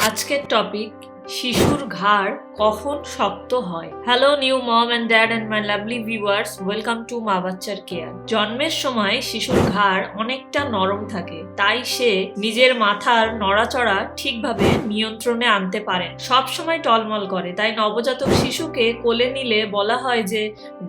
আজকের টপিক শিশুর ঘাড় কখন শক্ত হয়? Hello new mom and dad and my lovely viewers welcome to মা বাচ্চার কেয়ার জন্মের সময় শিশুর ঘাড় অনেকটা নরম থাকে, তাই সে নিজের মাথার নড়াচড়া ঠিকভাবে নিয়ন্ত্রণে আনতে পারে সব সময় টলমল করে, তাই নবজাতক শিশুকে কোলে নিলে বলা হয় যে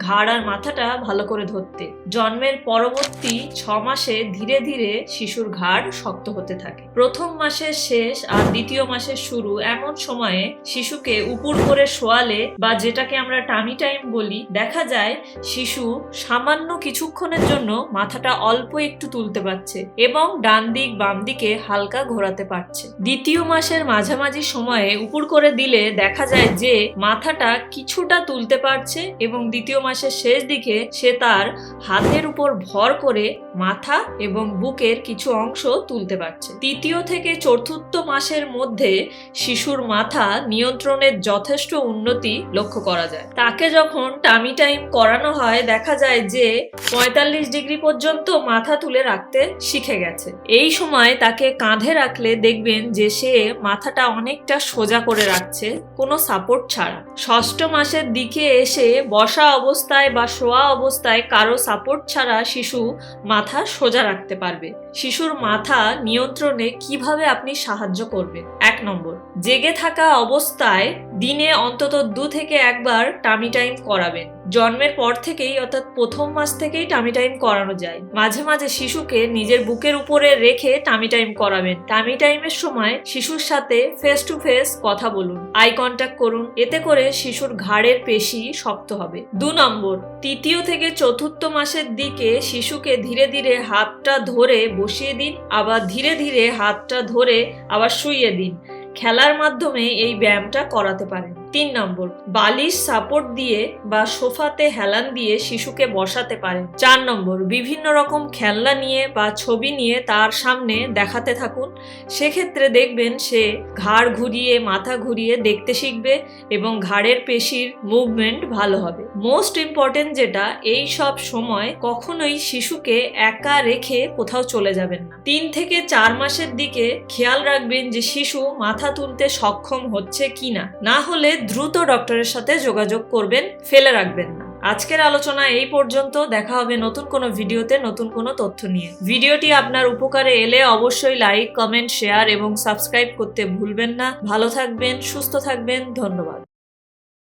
ঘাড় আর মাথাটা ভালো করে ধরতে। জন্মের পরবর্তী ছ মাসে ধীরে ধীরে শিশুর ঘাড় শক্ত হতে থাকে। প্রথম মাসের শেষ আর দ্বিতীয় মাসের শুরু এমন সময়ে শিশুকে উপর করে শোয়ালে বা যেটাকে আমরা টামি টাইম বলি, দেখা যায় শিশু সামান্য কিছুক্ষণের জন্য মাথাটা অল্প একটু তুলতে পারছে এবং ডান দিক, বাম দিকে হালকা ঘোরাতে পারছে। দ্বিতীয় মাসের মাঝামাঝি সময়ে উপর করে দিলে দেখা যায় যে মাথাটা কিছুটা তুলতে পারছে এবং দ্বিতীয় মাসের শেষ দিকে সে তার হাতের উপর ভর করে মাথা এবং বুকের কিছু অংশ তুলতে পারছে। তৃতীয় থেকে চতুর্থ মাসের মধ্যে শিশুর মাথা নিয়ন্ত্রণের যথেষ্ট উন্নতি লক্ষ্য করা যায়। তাকে যখন টামি টাইম করানো হয়, দেখা যায় যে পঁয়তাল্লিশ ডিগ্রি পর্যন্ত মাথা তুলে রাখতে শিখে গেছে। এই সময় তাকে কাঁধে রাখলে দেখবেন যে সে মাথাটা অনেকটা সোজা করে রাখছে, কোনো সাপোর্ট ছাড়া। ষষ্ঠ মাসের দিকে এসে বসা অবস্থায় বা শোয়া অবস্থায় কারও সাপোর্ট ছাড়া শিশু মাথা সোজা রাখতে পারবে। শিশুর মাথা নিয়ন্ত্রণে কীভাবে আপনি সাহায্য করবেন? এক নম্বর, জেগে থাকা অবস্থায় দিনে অন্তত দু থেকে একবার টামি টাইম করাবেন। জন্মের পর থেকেই, অর্থাৎ প্রথম মাস থেকেই টামি টাইম করানো যায়। মাঝে মাঝে শিশুকে নিজের বুকের উপরে রেখে টামি টাইম করাবেন। টামি টাইমের সময় শিশুর সাথে ফেস টু ফেস কথা বলুন আই কন্ট্যাক্ট করুন। এতে করে শিশুর ঘাড়ের পেশি শক্ত হবে। দু নম্বর, তৃতীয় থেকে চতুর্থ মাসের দিকে শিশুকে ধীরে ধীরে হাতটা ধরে বসিয়ে দিন, আবার ধীরে ধীরে হাতটা ধরে আবার শুইয়ে দিন। খেলার মাধ্যমে এই ব্যায়ামটা করাতে পারেন। তিন নম্বর, বালিশ সাপোর্ট দিয়ে বা সোফাতে হেলান দিয়ে শিশুকে বসাতে পারেন। চার নম্বর, বিভিন্ন রকম খেলনা নিয়ে বা ছবি নিয়ে তার সামনে দেখাতে থাকুন। সেক্ষেত্রে দেখবেন সে ঘাড় ঘুরিয়ে, মাথা ঘুরিয়ে দেখতে শিখবে এবং ঘাড়ের পেশির মুভমেন্ট ভালো হবে। মোস্ট ইম্পর্টেন্ট যেটা, এই সব সময় কখনোই শিশুকে একা রেখে কোথাও চলে যাবেন না। তিন থেকে চার মাসের দিকে খেয়াল রাখবেন যে শিশু মাথা তুলতে সক্ষম হচ্ছে কিনা। না হলে দ্রুত ডক্টরের সাথে যোগাযোগ করবেন, ফেলে রাখবেন না। আজকের আলোচনা এই পর্যন্ত। দেখা হবে নতুন কোনো ভিডিওতে নতুন কোনো তথ্য নিয়ে। ভিডিওটি আপনার উপকারে এলে অবশ্যই লাইক, কমেন্ট, শেয়ার এবং সাবস্ক্রাইব করতে ভুলবেন না। ভালো থাকবেন, সুস্থ থাকবেন। ধন্যবাদ।